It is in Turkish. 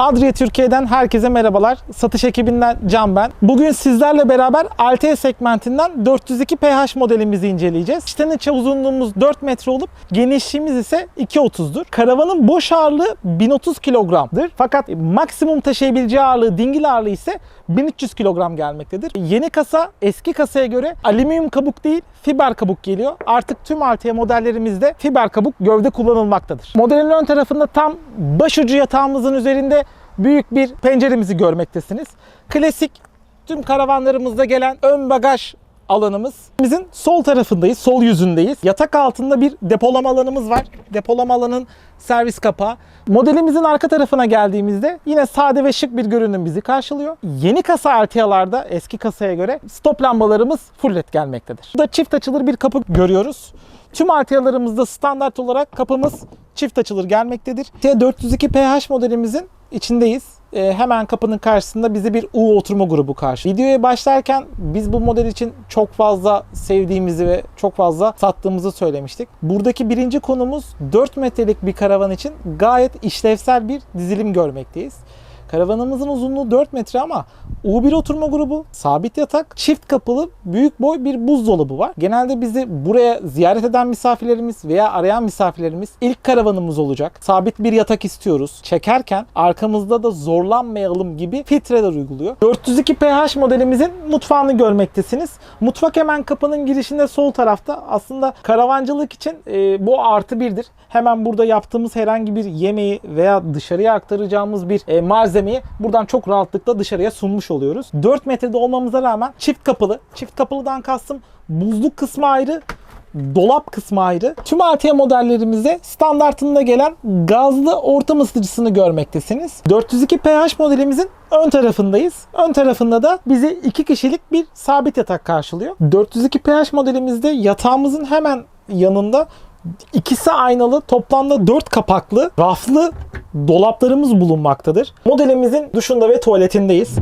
Adria Türkiye'den herkese merhabalar. Satış ekibinden Can ben. Bugün sizlerle beraber Altea segmentinden 402 PH modelimizi inceleyeceğiz. İçten içe uzunluğumuz 4 metre olup genişliğimiz ise 2.30'dur. Karavanın boş ağırlığı 1030 kilogramdır. Fakat maksimum taşıyabileceği ağırlığı, dingil ağırlığı ise 1300 kilogram gelmektedir. Yeni kasa eski kasaya göre alüminyum kabuk değil fiber kabuk geliyor. Artık tüm Altea modellerimizde fiber kabuk gövde kullanılmaktadır. Modelin ön tarafında tam başucu yatağımızın üzerinde büyük bir penceremizi görmektesiniz. Klasik tüm karavanlarımızda gelen ön bagaj alanımız. Bizim sol tarafındayız, sol yüzündeyiz. Yatak altında bir depolama alanımız var. Depolama alanın servis kapağı. Modelimizin arka tarafına geldiğimizde yine sade ve şık bir görünüm bizi karşılıyor. Yeni kasa Altea'larda eski kasaya göre stop lambalarımız full led gelmektedir. Burada çift açılır bir kapı görüyoruz. Tüm Altea'larımızda standart olarak kapımız çift açılır gelmektedir. T402 PH modelimizin içindeyiz. Ee, hemen kapının karşısında bizi bir U oturma grubu karşı. Videoya başlarken biz bu model için çok fazla sevdiğimizi ve çok fazla sattığımızı söylemiştik. Buradaki birinci konumuz 4 metrelik bir karavan için gayet işlevsel bir dizilim görmekteyiz. Karavanımızın uzunluğu 4 metre ama U1 oturma grubu, sabit yatak, çift kapılı, büyük boy bir buzdolabı var. Genelde bizi buraya ziyaret eden misafirlerimiz veya arayan misafirlerimiz ilk karavanımız olacak. Sabit bir yatak istiyoruz. Çekerken arkamızda da zorlanmayalım gibi filtreler uyguluyor. 402 PH modelimizin mutfağını görmektesiniz. Mutfak hemen kapının girişinde sol tarafta. Aslında karavancılık için e, bu artı birdir. Hemen burada yaptığımız herhangi bir yemeği veya dışarıya aktaracağımız bir e, malzemeyi buradan çok rahatlıkla dışarıya sunmuş oluyoruz. 4 metrede olmamıza rağmen çift kapılı. Çift kapılıdan kastım buzluk kısmı ayrı, dolap kısmı ayrı. Tüm Altea modellerimizde standartında gelen gazlı ortam ısıtıcısını görmektesiniz. 402 PH modelimizin ön tarafındayız. Ön tarafında da bizi iki kişilik bir sabit yatak karşılıyor. 402 PH modelimizde yatağımızın hemen yanında ikisi aynalı toplamda 4 kapaklı raflı dolaplarımız bulunmaktadır. Modelimizin duşunda ve tuvaletindeyiz.